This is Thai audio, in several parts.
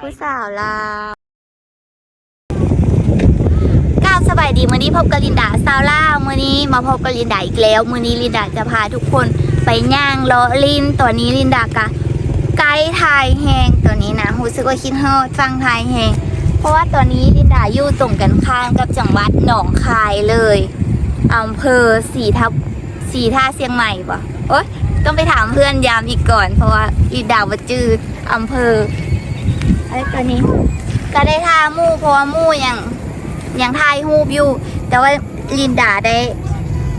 ผู้สาวลาวก้าวสบายดีมื้อนี้พบกับลินดาสาวลาวมื้อนี้มาพบกับลินดาอีกแล้วมื้อนี้ลินดาจะพาทุกคนไปย่างลาะลินตัวนี้ลินดากะไกด์ไทยแหงตัวนี้นะรู้สึกว่าคิดฮอดฟังไทยแหงเพราะว่าตอนนี้ลินดาอยู่ตรงกันข้ามกับจังหวัดหนองคายเลยอำเภอสีทับสีท่าเชียงใหม่ปะโอ๊ยต้องไปถามเพื่อนยามอีกก่อน เพราะว่าลินดาว่าจืดอำเภอ ไอ้ตัวนี้ ก็ได้ท่ามู่เพราะว่ามู่ยังยังถ่ายรูปอยู่ แต่ว่าลินดาได้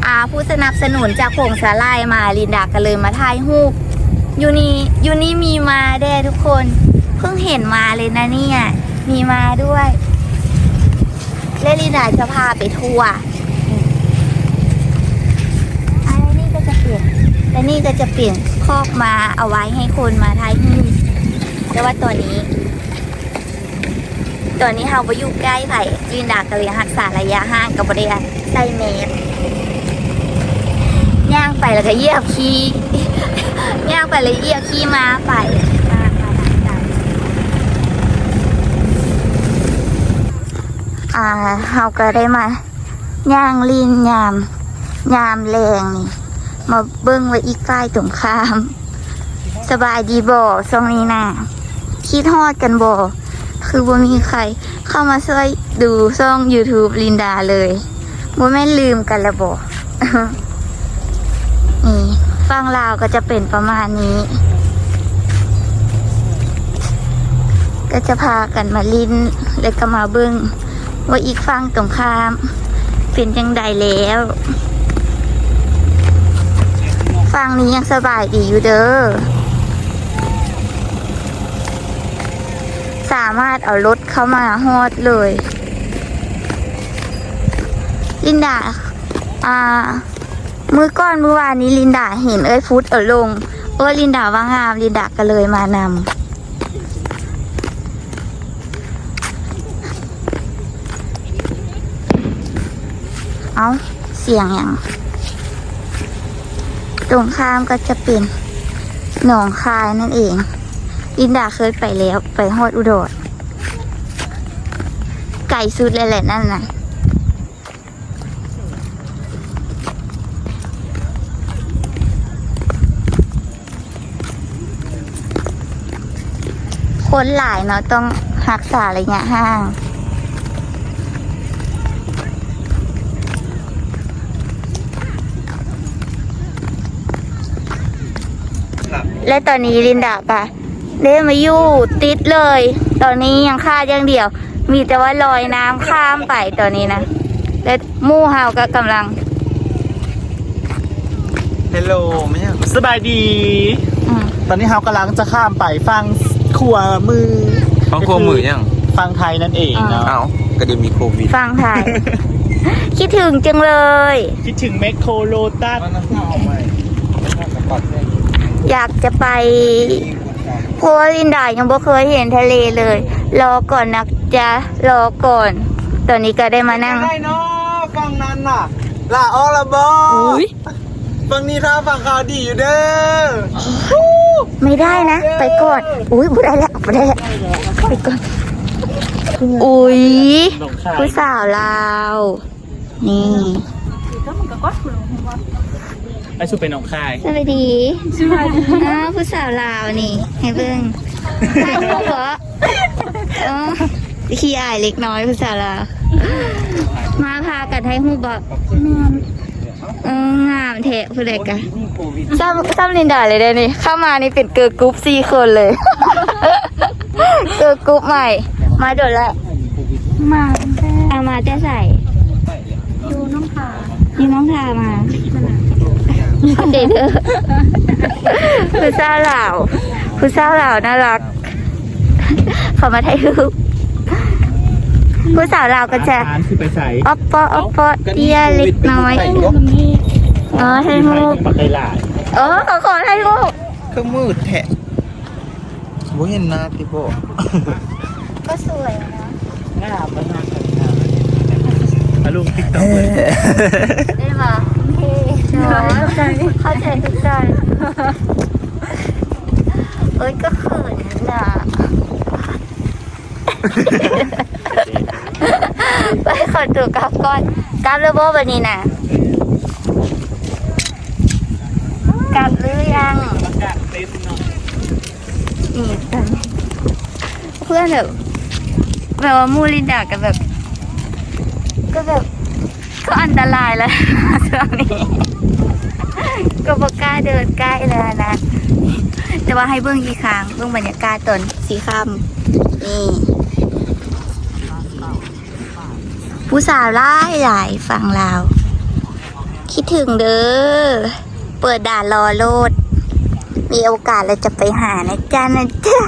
อาผู้สนับสนุนจากผงสาลายมาลินดาก็เลยมาถ่ายรูปยูนี่ยูนี่มีมาแด้ทุกคน เพิ่งเห็นมาเลยนะเนี่ยมีมาด้วยและลินดาจะพาไปทัวร์อันนี้ก็จะเปลี่ยนและนี่ก็จะเปลี่ยนคอกมาเอาไว้ให้คนมาถ่ายรูปแต่ว่าตัวนี้ ตัวนี้เราไปอยู่ใกล้ไผ่ลินดาก็เลยรักษาระยะห่างกับบริเวณใส่เมตรย่างไปแล้วก็เหยียบขี้ย่างไปเลยเหยียบขี้มาไปมามาตามอ่าเราก็ได้มาย่างลินยามยามแรงนี่มาเบิ้งไว้อีกฝ่ายตรงข้าม สบายดีบ่ช่วงนี้น่ะคิดฮอดกันบ่ คือบ่มีใครเข้ามาช่วยดูช่อง YouTube ลินดาเลยบ่แม่นลืมกันและบ่นี่ฟังลาวก็จะเป็นประมาณนี้ ก็จะพากันมาลินแล้วก็มาเบิ้งว่าอีกฟังตรงข้าม เป็นจังใดแล้วฟังนี้ยังสบายดีอยู่เด้อ สามารถเอารถเข้ามาฮอดเลย ลินดา อ่า มือก้อนเมื่อวานนี้ลินดาเห็นเอ้ยฟุตเอาลงเพราะว่าลินดาว่างาม ลินดาก็เลยมานำเอาเสียงอย่าง ตรงข้ามก็จะเป็นหนองคายนั่นเอง ลินดาเคยไปแล้ว ไปฮอดอุดรไก่สุดเลยแหละนั่นน่ะคนหลายเนาะต้องรักษาอะไระยห่าง และตอนนี้ลินดาปะ ได้มาอยู่ติดเลย ตอนนี้ยังคาดอย่างเดียว มีแต่ว่าลอยน้ำข้ามไปตอนนี้นะและหมู่เฮาก็กำลังเฮลโลไม่ใช่สบายดี อืมตอนนี้เรากำลังจะข้ามไปฟังขัวมือฟังครัวมือยังฟังไทยนั่นเองเนาะเอ้าก็เดี๋ยวมีโควิดฟังไทย คิดถึงจังเลย คิดถึงแมคโครโลตัสอยากจะไป เพราะว่าลินดายังบ่เคยเห็นทะเลเลย รอก่อนนะจ๊ะรอก่อน ตอนนี้ก็ได้มานั่ง ได้เนาะฟังนั้นน่ะลาออละบอฟังนี้ถ้าฟังข่าวดีอยู่เด้อไม่ได้นะ ไปก่อน อุ้ยบ่ได้แล้วบ่ได้แล้วไปก่อน อุ้ยหนองคาย ผู้สาวลาวนี่ไอสุเป็นหนองคายสวัสดีสวัสดีอ้าวผู้สาวลาวนี่ ให้เบิ่งถ่ายรูปเหรออ๋อขี้อายเล็กน้อยผู้สาวลาว มาพากันให้ฮู้บอกเอองามเทะผู้ใดกันซ้ำซ้ำลินดาเลยได้นี่ เข้ามานี่เป็นเกิร์ลกรุ๊ปสี่คนเลย เกิร์ลกรุ๊ปใหม่ มาโดดละมาเอามาแต่ใส่ดูน้องทา ดูน้องทามาเด็ดเด้อผู้สาวเหล่าผู้สาวเหล่าน่ารักเขามาถ่ายรูปผู้สาวเหล่าก็จะร้านคือไปใส่ออปปอออปปอเตี้ยเล็กน้อยอ๋อถ่ายรูปปักไก่หลายเออขอขอถ่ายรูปเครื่องมืดแทะบ่เห็นหน้าพี่โบก็สวยนะงามมาก อารมณ์ติ๊กต็อกเลยได้ปะใช่เข้าใจทุกใจเอ้ยก็เขินนะไปขอตัวกลับก่อนกลับแล้วบ่วันนี้น่ะกลับหรือยังนี่ตอนนี้เพื่อนแบบแบบว่ามูลินดากับแบบ ก็แบบก็อันตรายแล้วช่วงนี้ ก็บอกกล้าเดินใกล้แล้วนะ แต่ว่าให้เบื้องอีกครั้งเบื้องบรรยากาศตอนสีค่ำนี่ผู้สาวไล่หลายฟังลาว คิดถึงเด้อ เปิดด่านรอโลด มีโอกาสเราจะไปหานะจ๊ะนะจ๊ะ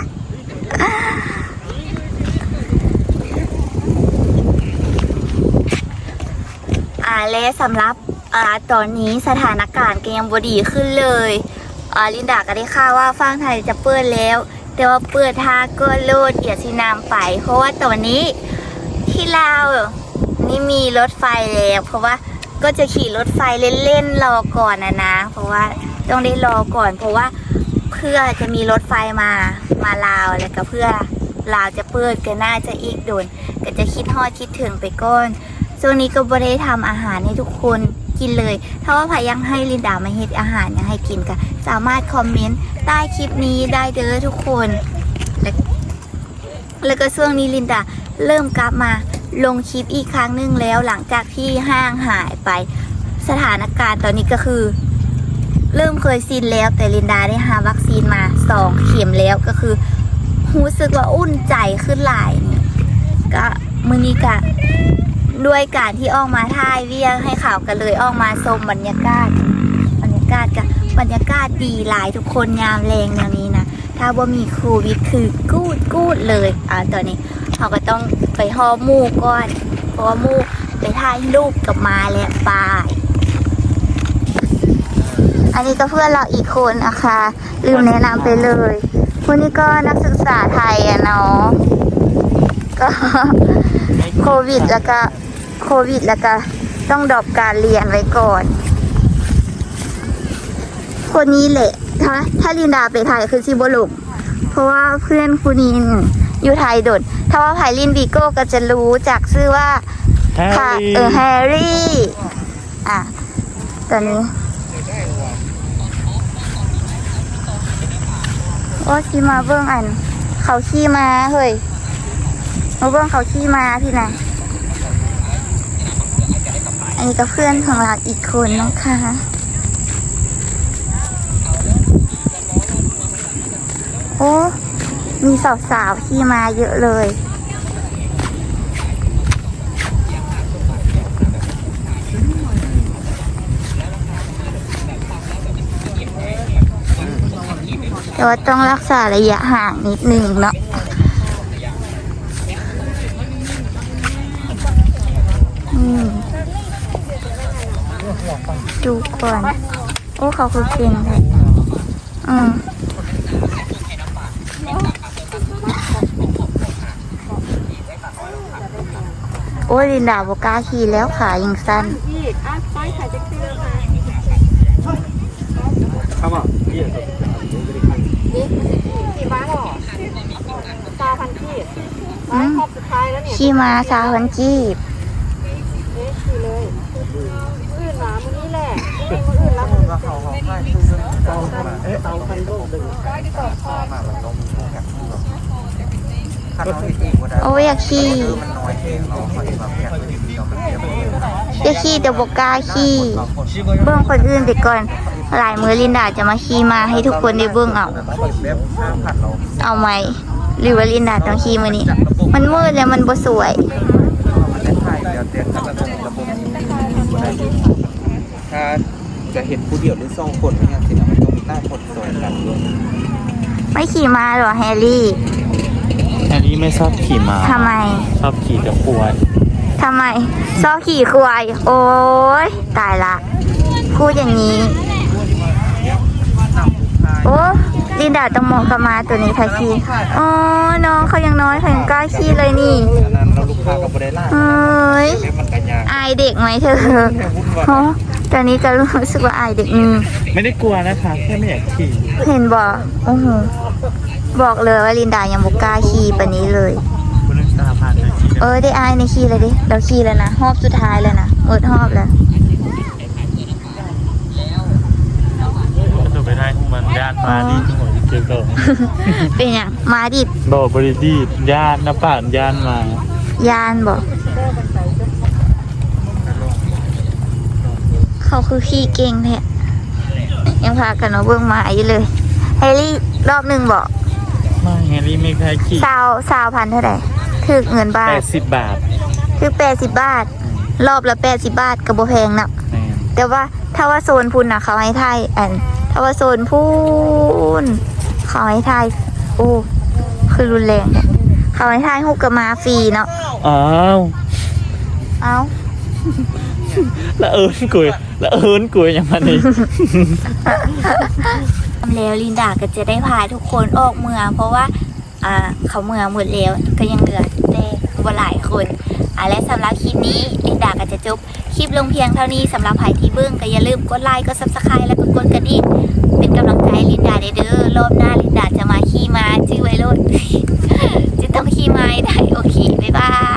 อ่า และสำหรับอตอนนี้สถานการณ์ก็ยังบดีขึ้นเลยลินดาก็ได้ข่าวว่าฟังไทยจะเปิดแล้ว แต่ว่าเปิดทาก็โลดเอียดสินามไป เพราะว่าตอนนี้ที่ลาวนี่มีรถไฟแล้วเพราะว่าก็จะขี่รถไฟเล่นๆรอก่อนนะนะ เพราะว่าต้องได้รอก่อน เพราะว่าเพื่อจะมีรถไฟมามาลาวแล้วก็เพื่อลาวจะเปิดก็น่าจะอีกโดนก็จะคิดฮอดคิดถึงไปก่อน ช่วงนี้ก็บ่ได้ทำอาหารให้ทุกคนกินเลย ถ้าว่าพายังให้ลินดามาเฮ็ดอาหารยังให้กินก็สามารถคอมเมนต์ใต้คลิปนี้ได้เด้อทุกคนแล้วแล้วก็ช่วงนี้ลินดาเริ่มกลับมาลงคลิปอีกครั้งหนึ่งแล้วหลังจากที่ห้างหายไปสถานการณ์ตอนนี้ก็คือ เริ่มเคยซินแล้วแต่ลินดาได้หาวัคซีนมาสองเข็มแล้วก็คือรู้สึกว่าอุ่นใจขึ้นหลายนี่ก็มือนี้กะ ด้วยการที่ออกมาท่ายเวียงให้ข่าวกันเลยออกมาชมบรรยากาศ บรรยากาศกับบรรยากาศดีหลายทุกคนยามแรงอย่างนี้นะถ้าว่ามีโควิดคือกูดกูดเลยอ่าตอนนี้เราก็ต้องไปหอมูก่อนเพราะว่ามูไปถ่ายรูปกับมาแล้วปายอันนี้ก็เพื่อนเราอีกคนนะคะลืมแนะนำไปเลยคนนี้ก็นักศึกษาไทยอะเนาะก็โควิดแล้วก็ โควิดแล้วก็ต้องดรอปการเรียนไว้ก่อน คนนี้แหละถ้าถ้าลินดาไปไทยคือซิโบลุมเพราะว่าเพื่อนคุณนินอยู่ไทยโดด ถ้าว่าไพลินบีโก้ก็จะรู้จากชื่อว่าค่ะเออแฮร์รี่ อะ ตอนนี้ โอ้ขี่มาเบิ้งอัน เขาขี่มาเฮ้ยมาเบิ่งเขาขี่มาพี่นะอั นนี้ก็เพื่อนของเราอีกคนนะคะ โอ้ มีสาวๆขี่มาเยอะเลย แต่ว่าต้องรักษาระยะห่างนิดนึงเนาะ ดูก่อน โอ้เขาคือเก่งเลยอืมโอ้ยลินดาบอกกาขี่แล้วขายังสั้นครับอะกี่บ้านหรอตาพันที่อืมรอบสุดท้ายแล้วเนี่ยขี่มาสาวพันจีบ อื่นหนามือนี้แหละไม่มืออื่นแล้วก็เขาเขาให้เอาเอ๊ะเอาคันโลกดึงมาแล้วต้องแบบคันน้อยอีกว่าได้โอ้ยอยากขี่มันน้อยเองเราคอยแบบอยากไปดีเราเป็นเดียวอยากขี่แต่บกกล้าขี่เบื้องคนอื่นไปก่อน หลายมือลินดาจะมาขี่มาให้ทุกคนได้เบื้องเอาเปิดเว็บห้าพันเราเอาไหมหรือว่าลินดาต้องขี่มือนี้ มันมืดแล้วมันบ่สวย ถ่ายเดี๋ยวเตียงกับระบบระบบถ้าจะเห็นผู้เดียวหรือสองคนเนี่ยสินะมันต้องมีหน้าคนสวยกันด้วยไม่ขี่มาเหรอแฮร์รี่ อันนี้ไม่ชอบขี่ม้าทำไม ชอบขี่แต่ควายทำไมชอบขี่ควาย โอ้ยตายละ พูดอย่างนี้ โอ้ ลินดาต้องมองเข้ามาตัวนี้ทาคีอ๋อ น้องเขายังน้อยเขายังกล้าขี่เลยนี่อันนั้นเราลูกค้ากับบริล่าเฮ้ยเว็บมันกันยากอายเด็กไหมเธอฮะตอนนี้จะรู้สึกว่าอายเด็กอืมไม่ได้กลัวนะคะแค่ไม่อยากขี่เห็นบอกโอ้โหบอกเลยว่าลินดายังบุกล้าขี่ปานนี้เลยคนนึงผ่านไปที่เออได้อายในขี่เลยดิเราขี่แล้วนะรอบสุดท้ายแล้วนะหมดรอบแล้ว ตัวไปได้มันญาติมาดีที่หัวที่เจอก่อนเป็นอย่างมาดิบบอกบริดีญาตินะป่านญาติมายานบอกเขาคือขี่เก่งแท้ยังพากันมาเบิ่งหมาอยู่เลยเฮลี่รอบหนึ่งบอกไม่แฮร์รี่ไม่เคยขี่ซาวซาวพันเท่าไหร่ถึกเงินบาแปทดสิบบาทคือแปดสิบบาท รอบละแปดสิบบาทกับโบแพงเนาะแม่นแต่ว่าถ้าว่าโซนพุนนะเขาให้ไทยอัน ถ้าว่าโซนพูนเขาให้ไทยโอ้คือรุนแรงเนี่ยเขาให้ไทยฮุกกับมาฟรีเนาะอ้าวเอ้าละเอิญกุยละเอิญกุยอย่างมันนี่แล้วลินดาก็จะได้พาทุกคนออกเมืองเพราะว่า อ่าเขาเมืองหมดแล้วก็ยังเหลือแต่ว่าหลายคน เอาและสำหรับคลิปนี้ลินดาก็จะจุ๊บคลิปลงเพียงเท่านี้สำหรับใครที่เบิ้งก็อย่าลืมกดไลค์กดซับสไครต์แล้วก็กดกระดิ่งเป็นกำลังใจลินดาเด้อรอบหน้าลินดาจะมาขี่มาชื่อไวรุ่นจะต้องขี่มาได้โอเคบ๊ายบาย